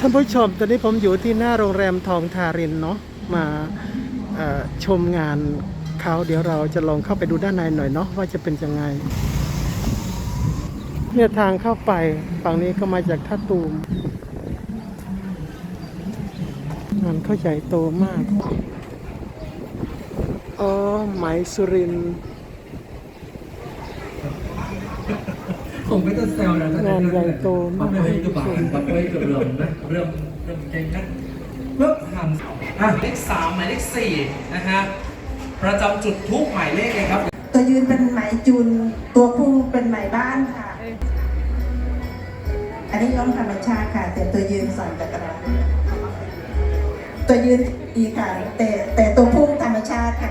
ท่านผู้ชมตอนนี้ผมอยู่ที่หน้าโรงแรมทองทารินเนาะมาชมงานเขาเดี๋ยวเราจะลองเข้าไปดูด้านในหน่อยเนาะว่าจะเป็นยังไงเนี่ยทางเข้าไปฝั่งนี้ก็มาจากท่าตูมงานเขาใหญ่โตมากอ๋อไหมสุรินทร์ ผมไม่ต้องแซวนะงานใหญ่โตมากปักไว้กับบานปักไว้กับเริ่มนะเริ่มเริ่มเก่งนะเพิ่มทางอะเลขสามหมายเลขสี่นะฮะประจำจุดทุกหมายเลขเลยครับ ตัวยืนเป็นไหมจุนตัวพุ่งเป็นไหมบ้านค่ะ อันนี้ย้อมธรรมชาติค่ะ แต่ตัวยืนสั่นจากกระดาษตัวยืนอีกค่ะแต่แต่ตัวพุ่งธรรมชาติค่ะ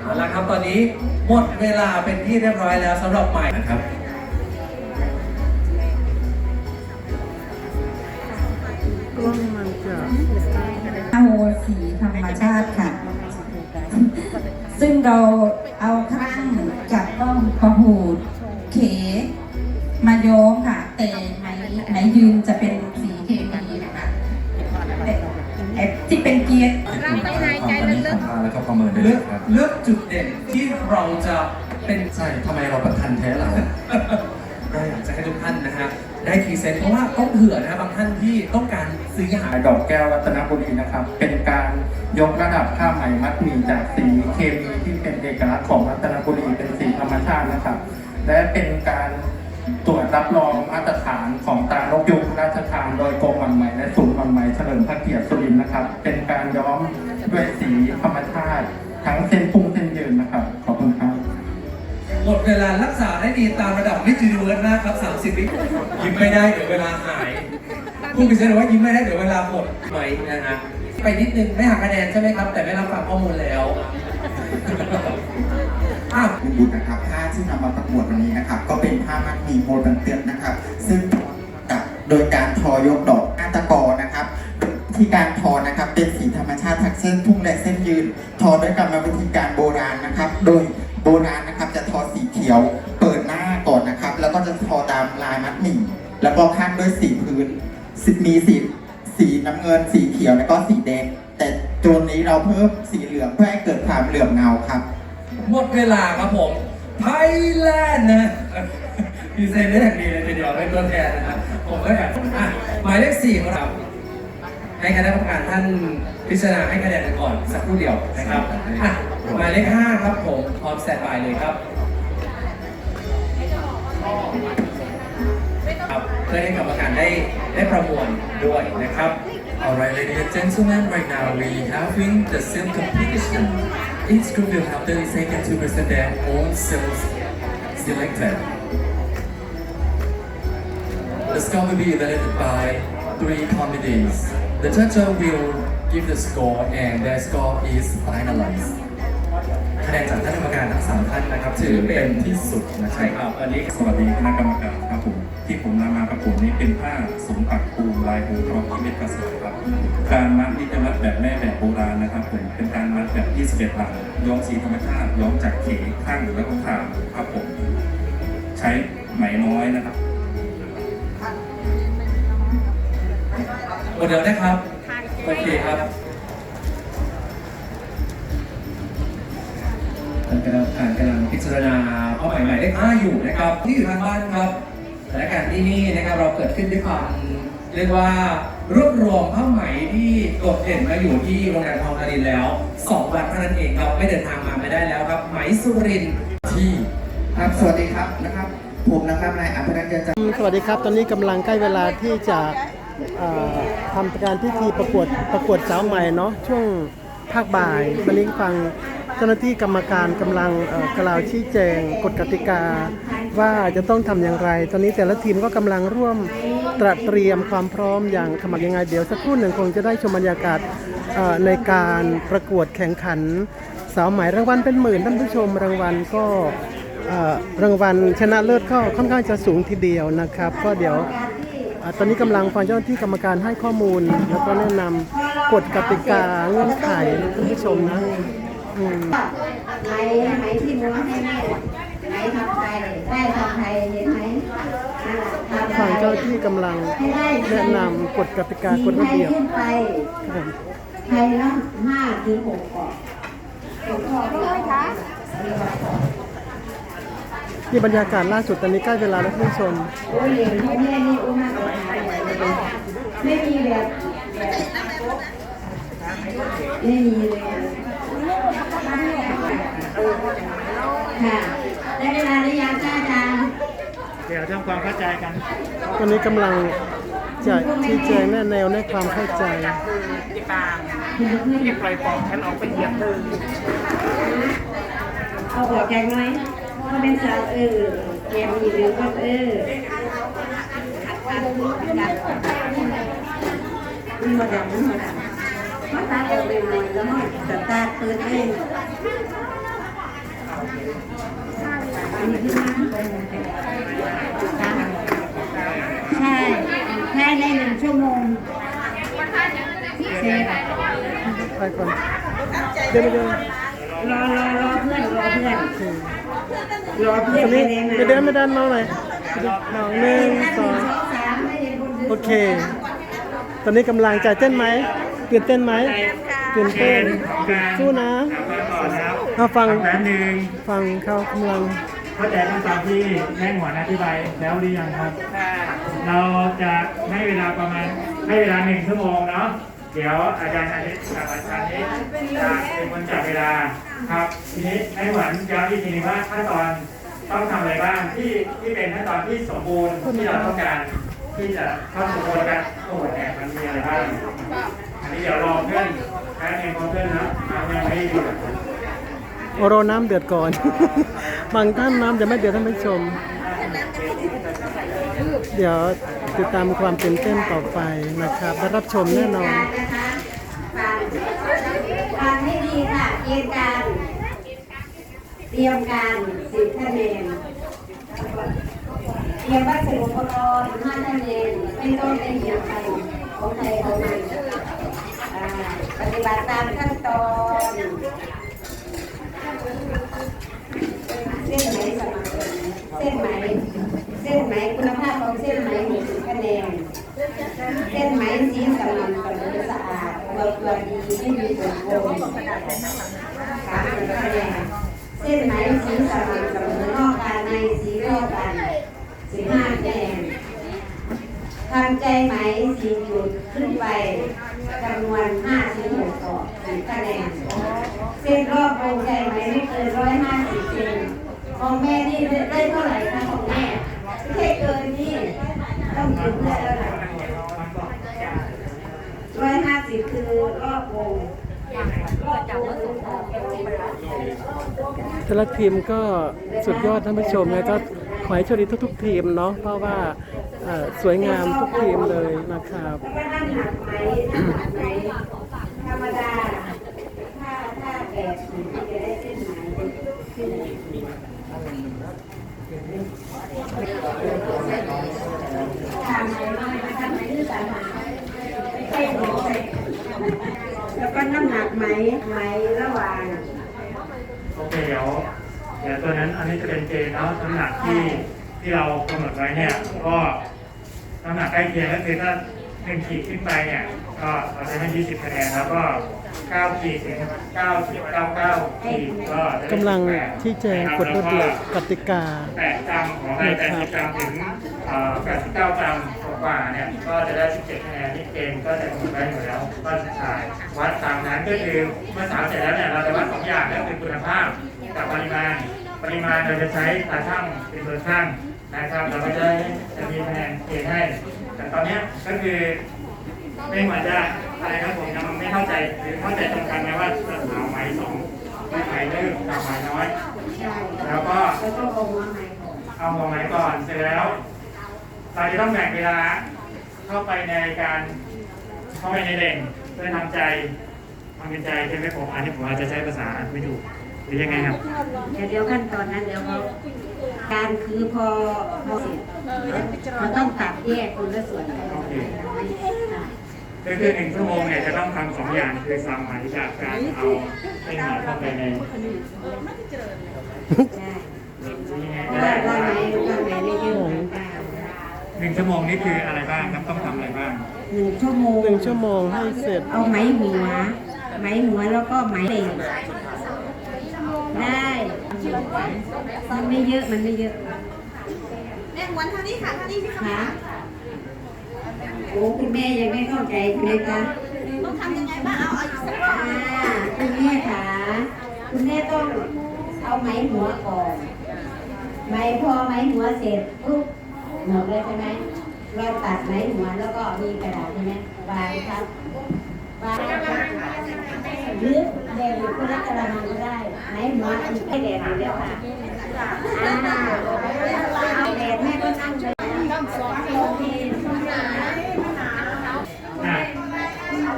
เอาละครับตอนนี้หมดเวลาเป็นที่เรียบร้อยแล้วสำหรับหมายนะครับ มันจะเอาสีธรรมชาติค่ะ ซึ่งเราเอาครั่งกับต้อมประหูดเข มาโยงค่ะ แต่ไหนไหนยืนจะเป็นสีเคมีนะคะแต่ไอ้ที่เป็นเกียร์ร่างไม่ในใจลึกแล้วก็ประเมินได้เลืเลอกยครับเลือกจุดเด่นที่เราจะเป็นใช่ทำไมเราประทันแท้เราเราอยากจะให้ทุกท่านนะฮะได้พรีเซนต์เพราะว่าต้องเผื่อนะบางท่านที่ต้องการซื้อหาดอกแก้วรัตนบุรีนะครับ เป็นการยกระดับผ้าไหมมัดหมี่จากสีเคมีที่เป็นเอกลักษณ์ของรัตนบุรีเป็นสีธรรมชาตินะครับ และเป็นการตรวจรับรองมาตรฐานของตรานกยุงราชทานโดยกรมหมันไหมและศูนย์หมันไหมเฉลิมพระเกียรติ เวลารักษาได้ดีตามระดับมิจูนิเวิร์สนะครับ 30วิยิ้มไม่ได้เดี๋ยวเวลาหายผู้พิเศษบอกว่ายิ้มไม่ได้เดี๋ยวเวลาหมดไหมนะฮะไปนิดนึงไม่หักคะแนนใช่ไหมครับ แต่ไม่รับฟังข้อมูลแล้วอ้าวคุณบุตรนะครับผ้าที่นำมาประกวดวันนี้นะครับ ก็เป็นผ้ามัดหมี่โมดันเตือนนะครับ ซึ่งกับโดยการทอยกดอกอาตะกอนะครับ ที่การทอนะครับเป็นสีธรรมชาติทั้งเส้นพุ่งและเส้นยืน ทอด้วยกรรมวิธีการโบราณนะครับ โดย ก็จะทอตามลายมัดหมี่แล้วก็ข้างด้วยสีพื้นสีมีสีสีน้ำเงิน สีเขียวแล้วก็สีแดง แต่ตัวนี้เราเพิ่มสีเหลืองเพื่อให้เกิดความเหลือมเงาครับ หมดเวลาครับผมไทยแลนด์นะพรีเซนต์ได้อย่างดีเลยทีเดียวเป็นตัวแทนนะครับผมก็อยากอะหมายเลขสี่ของเราให้คณะกรรมการท่านพิจารณาให้คะแนนกันก่อนสักครู่เดียวนะครับอะหมายเลขห้าครับผมพร้อมแสตบายเลยครับ เพื่อให้กรรมการได้ได้ประมวลด้วยนะครับ Alright, ladies and gentlemen, right now we having the same competition. Each group will have 30 seconds to present their own selves selected. The score will be evaluated by three committees. The judge will give the score and their score is finalized. คะแนนจากท่านกรรมการทั้งสามท่านนะครับถือเป็นที่สุดนะคใช่รับครับอันนี้ สวัสดีคณะกรรมการครับผม ที่ผมนำมาประกวดนี้เป็นผ้าสมปักปูลายบูทองที่เม็ดกระสวยครับ การมัดนี่จะมัดแบบแม่แบบโบราณนะครับผมเป็นการมัดแบบ 21 หลังย้อมสีธรรมชาติย้อมจากเขข้างแล้วก็ขามครับผมใช้ไหมน้อยนะครับหมดเดียวนะครับโอเคครับท่านกำลังอ่านกำลังพิจารณาเป้าหมายหมายเลขห้าอยู่นะครับที่อยู่ทางบ้านครับ สถานการณ์ที่นี่นะครับเราเกิดขึ้นด้วยความเรียกว่ารวบรวมผ้าไหมที่โดดเด่นมาอยู่ที่โรงแรมทองธารินแล้วสองวันเท่านั้นเองครับไม่เดินทางมาไม่ได้แล้วครับ ไหมสุรินที่ครับสวัสดีครับนะครับผมนะครับนายอภิรักษ์เจริญสวัสดีครับ ตอนนี้กำลังใกล้เวลาที่จะทำการพิธีประกวดประกวดสาวใหม่เนาะช่วงภาคบ่ายวันนี้ฟังเจ้าหน้าที่กรรมการกำลังกล่าวชี้แจงกฎกติกา ว่าจะต้องทำอย่างไร ตอนนี้แต่ละทีมก็กำลังร่วมตระเตรียมความพร้อมอย่างขมักยังไง เดี๋ยวสักครู่หนึ่งคงจะได้ชมบรรยากาศในการประกวดแข่งขัน สาวหม่รางวัลเป็นหมื่นท่านผู้ชมรางวัลก็รางวัลชนะเลิศก็ค่อนข้างจะสูงทีเดียวนะครับ ก็เดี๋ยวอตอนนี้กำลังฟังเจ้าหน้าที่กรรมการให้ข้อมูล แล้วก็แนะนำกฎกติกาเงื่อนไขท่านผู้ชมนะไหมไหมที่ม้ไม้ทำไทยเห็นไหมนั่นแหละทำ ฟังเจ้าหน้าที่กำลังแนะนำกฎกติกากฎระเบียบขึ้นไปครับไทยละห้าถึงหกเกาะเลยคะนี่บรรยากาศล่าสุดตอนนี้ใกล้เวลาแล้วท่านผู้ชมโอ้ยเหรียญที่แม่นี่อุ้มมาไม่มีแบบไม่มีเลยค่ะได้เวลาหรือยังคะอาจารย์เดี๋ยวทำความเข้าใจกัน ตอนนี้กำลังจะชี้แจงแนแนวในความเข้าใจที่กลางที่ปล่อยปอกฉันออกไปเหยียบเธอเอาออกจากหน้อยเพราเป็นสาวเออแกมีหรือว่าเออมันมาดังมันมาดังมาตาเอวไปหน่อยแล้วมันสตาร์ทเปิดเองอันนี้คือใช่แค่ ในหนึ่งชั่วโมงเสร็จไปก่อนเดี๋ยวไปเดี๋ยวรอรอรอเพื่อนรอเพื่อนรอเพื่ตอนนนี้เองนะไม่เดินไม่ดันมาหน่อยเอาหนึ่งสองสามไม่เห็นคนโอเค ตอนนี้กำลังใจเต้นไหมตื่นเต้นไหมตื่นเต้นสู้นะเอาฟังแป๊บนึงฟังเขากำลัง เข้าใจขั้นตอนที่แม่หมวนอธิบายแล้วหรือยังครับเราจะให้เวลาประมาณให้เวลาหนึ่งชั่วโมงเนาะ เดี๋ยวอาจารย์อาทิตย์กับอาจารย์นี้จะเป็นคนจับเวลาครับ ทีนี้ให้หวนย้ำอีกทีนึงว่าขั้นตอนต้องทำอะไรบ้างที่ที่เป็นขั้นตอนที่สมบูรณ์ที่เราต้องการที่จะเข้าสู่กระบวนการตรวจเนี่ยมันมีอะไรบ้าง อันนี้เดี๋ยวรอเพื่อนแป๊บนึงรอเพื่อนนะน้ำยังไม่ดู โอโรน้ำเดือดก่อน บางท่านน้ำจะไม่เดือดท่านผู้ชม เดี๋ยวติดตามความตื่นเต้นต่อไปนะครับได้รับชมแน่นอนการนะคะฟังให้ดีค่ะเตรียมการเตรียมการสิบคะแนนเตรียมวัสดุอุปกรณ์ห้าคะแนนไม่ต้องไปเหยียบใครของใครของมันปฏิบัติตามขั้นตอน เส้นไหมสม่ำเสมอเส้นไหม เส้นไหมคุณภาพของเส้นไหมหนึ่งคะแนน เส้นไหมสีสม่ำเสมอสะอาด ตัวตัวดีไม่มีส่วนโกงสามสิบคะแนนเส้นไหมสีสม่ำเสมอนอกกันในสีเท่ากันสิบห้าคะแนนทำใจไหมสีจุดขึ้นไปจำนวนห้าถึงหกต่อสิบคะแนนเส้นรอบวงใจไหมไม่เกินร้อยห้าสิบเซนของแม่นี่ได้เท่าไหร่คะของแม่ไม่ใช่เกินนี่ต้องอยู่เพื่อแล้วล่ะร้อยห้า สิบคือรอบวงรอบวงแต่ละทีมก็สุดยอดท่านผู้ชมแล้วก็ขอให้โชคดีทุกๆทีมเนาะเพราะว่าเอ่อสวยงามทุกทีมเลยนะครับวก็นั่งหนักไหมนั่งหนักไหมธรรมดา ถ้าถ้าแบบที่จะได้เส้นไหมเส้นทำไหมน้อยทำไหมหรือสามหาไม่ใช่หนูแล้ว ก็น้ำหนักไหมไหมระหว่างโอเคเดี๋ยวเดี๋ยวตัวนั้นอันนี้จะเป็นเกณฑ์เนาะน้ำหนักที่ที่เรากำหนดไว้เนี่ยก็น้ำหนักใกล้เคียงก็คือถ้าหนึ่งขีดขึ้นไปเนี่ยก็เราจะให้20คะแนนแล้วก็9ขีดถึง9.99ขีดก็จะได้กำลัง18ที่แจงกฎระเบียบกติกาแปดกรัมของอะไรแปดสิบกรัมถึงเอ่อ89กรัม กว่าเนี่ยก็จะได้ 17คะแนนนี่เกณฑ์ก็จะกำหนดไว้อยู่แล้วว่าจะถ่ายวัดตามนั้นก็คือเมื่อสาวเสร็จแล้วเนี่ยเราจะวัดสองอย่างก็คือคุณภาพกับปริมาณ ปริมาณเราจะใช้ตาช่างเป็นตัวช่างนะครับเราก็จะจะมีคะแนนเกณฑ์ให้ แต่ตอนนี้ก็คือไม่เหมือนจะอะไรครับผมยังไม่เข้าใจหรือเข้าใจตรงกันไหมว่าจะสาวไหมสองไหมเลิกกับหมน้อย แล้วก็แล้วก็อาหมก่อนเอาหัวไหมก่อนเสร็จแล้ว เราจะต้องแบ่งเวลาเข้าไปในการเข้าไปในเด่งเพื่อทำใจทำเป็นใจใช่ไหมผมอันนี้ผมอาจจะใช้ภาษาไม่ถูกหรือยังไงครับเดี๋ยวเดี๋ยวขั้นตอนนั้นเดี๋ยวเขาการคือพอพอเสร็จมันต้องตัดแยกคนละส่วนกันโอเคค่ะก็คือหนึ่งชั่วโมงเนี่ยจะต้องทำสองอย่างคือสามหมายจากการเอาเส้นหมายเข้าไปในใช่ยังไงว่าก็ได้ว่าไหนว่าไหนได้เยอะไหนบ้างกหนึ่งชั่วโมงนี่คืออะไรบ้างครับต้องทำอะไรบ้าง หนึ่งชั่วโมง หนึ่งชั่วโมงให้เสร็จ เอาไหมหัว ไหมหัวแล้วก็ไหมเหล็กได้มันไม่เยอะมันไม่เยอะแม่หวนเท่านี้ค่ะเท่านี้พี่ค่ะโอ้คุณแม่ยังไม่เข้าใจใช่ไหมคะต้องทำยังไงบ้างเอาเอาอีกสักรอบอ่าคุณแม่ค่ะคุณแม่ต้องเอาไหมหัวก่อนไหมพอไหมหัวเสร็จปุ๊บ หมดเลยใช่ไหมเราตัดไหมหัวแล้วก็มีกระดาษใช่ไหมวางครับวางหรือแดงอยู่คนละกระมังก็ได้ไหนหัวอีกให้แดดอยู่แล้วค่ะอ่าเอาแดดแม่ก็นั่งเลยอเค อะ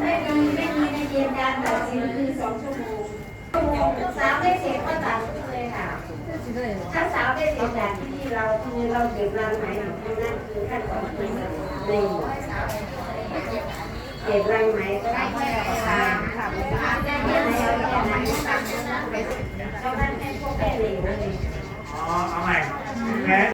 ไม่มีไม่มีในเย็นการตัดสินคือสองชั่วโมงชั่วโมงสาวได้เสร็จก็ตัดเลยค่ะ ถ้าสาวได้เสร็จจากที่นี่เรา คือเราเก็บรังไหมอยู่ที่นั่นคือขั้นตอนที่หนึ่งเก็บรังไหมก็ได้แค่ทำทำได้แค่ไหนเอาแค่ไหนเขาได้แค่พวกแค่เหลวเลยอ๋อ เอาใหม่แพ้